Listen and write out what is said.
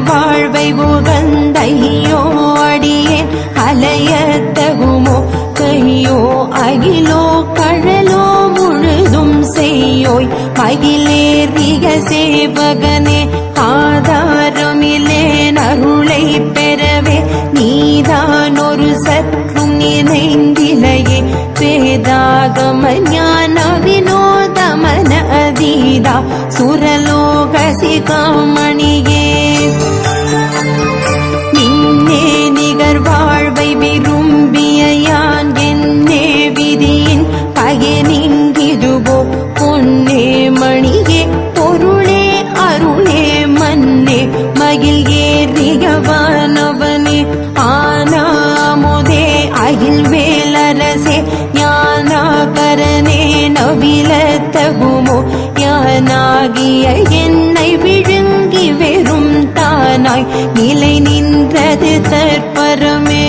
வாழ்வை உகந்தையோ அடியேன் அலையத்தகுமோ கையோ அகிலோ கழலோ முழுதும் செய்யோய். மகிழேறிய சேவகனே ஆதாரமிலே அருளை பெறவே நீதான் ஒரு சற்றும் நினைந்திலையே. வேதாகம ஞான வினோதமன அதீதா சுரலோகசிகாமணியே மகிழ் ஏறியவானவனே ஆனாமுதே அகில் வேலரசே ஞானாகரனே நவிலத்தகுமோ யானாகிய என்னை விழுங்கி வெறும் தானாய் நிலை நின்றது தற்பரமே.